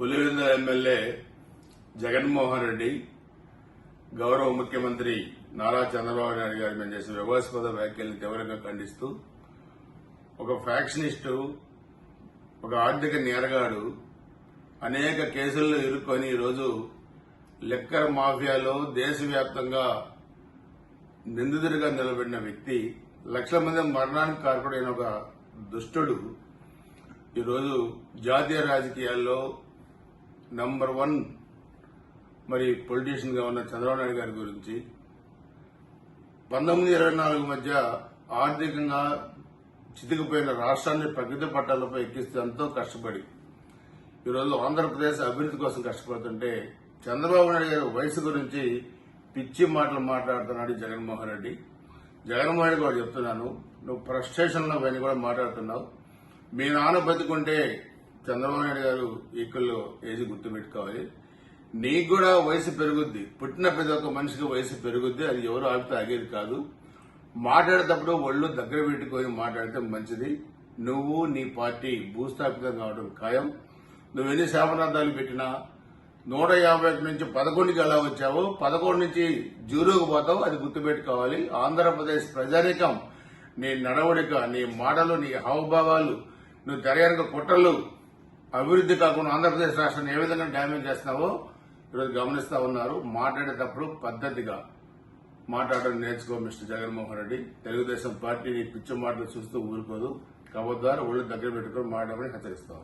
Pulivendula MLA Jaganmohan Reddy గౌరవ ముఖ్యమంత్రి నారా చంద్రబాబు నాయుడు గారి మీద చేసిన వివాదాస్పద వ్యాఖ్యల్ని తీవ్రంగా ఖండిస్తూ ఒక ఫ్యాక్షనిస్టు ఒక ఆర్థిక నేరగాడు అనేక కేసుల్లో ఇరుక్కొని ఈరోజు లెక్కర్ మాఫియాలో దేశవ్యాప్తంగా నిందితుడిగా నిలబడిన వ్యక్తి లక్షల మంది మరణానికి కారకుడైన ఒక దుష్టుడు ఈరోజు జాతీయ రాజకీయాల్లో నంబర్ వన్ మరి పొలిటీషియన్గా ఉన్న చంద్రబాబు నాయుడు గారి గురించి. పంతొమ్మిది ఇరవై నాలుగు మధ్య ఆర్థికంగా చితికిపోయిన రాష్ట్రాన్ని ప్రగతి పట్టాలపై ఎక్కిస్తే ఎంతో కష్టపడి. ఈరోజు ఆంధ్రప్రదేశ్ అభివృద్ధి కోసం కష్టపడుతుంటే చంద్రబాబు నాయుడు గారి వయసు గురించి పిచ్చి మాటలు మాట్లాడుతున్నాడు జగన్మోహన్ రెడ్డి. జగన్మోహన్ రెడ్డి కూడా చెప్తున్నాను నువ్వు ఫ్రస్ట్రేషన్లో అవన్నీ కూడా మాట్లాడుతున్నావు. మీ నాన్న బతుకుంటే చంద్రబాబు నాయుడు గారు ఈక్వల్లో ఏజ్ గుర్తుపెట్టుకోవాలి? నీకు కూడా వయసు పెరుగుద్ది. పుట్టిన ప్రతి ఒక్క మనిషికి వయసు పెరుగుద్ది. అది ఎవరు ఆపితే ఆగేది కాదు. మాట్లాడేటప్పుడు ఒళ్ళు దగ్గర పెట్టుకొని మాట్లాడితే మంచిది. నువ్వు నీ పార్టీ భూస్థాపితం కావడం ఖాయం. నువ్వు ఎన్ని శాపనార్థాలు పెట్టినా నూట యాభై ఒకటి నుంచి పదకొండుకి ఎలా వచ్చావో పదకొండు నుంచి జూరుకు పోతావు అది గుర్తుపెట్టుకోవాలి. ఆంధ్రప్రదేశ్ ప్రజానికం నీ నడవడిక నీ మాటలు నీ హావభావాలు నువ్వు తెరగనక కుట్రలు అభివృద్ధి కాకుండా ఆంధ్రప్రదేశ్ రాష్ట్రాన్ని ఏ విధంగా డ్యామేజ్ చేస్తున్నావో ఈరోజు గమనిస్తా ఉన్నారు. మాట్లాడేటప్పుడు పద్ధతిగా మాట్లాడడం నేర్చుకో మిస్టర్ జగన్మోహన్ రెడ్డి. తెలుగుదేశం పార్టీ పిచ్చి మాటలు చూస్తూ ఊరుకోదు. కబద్దారు ఒళ్ళు దగ్గర పెట్టుకొని మాట్లాడమని హెచ్చరిస్తా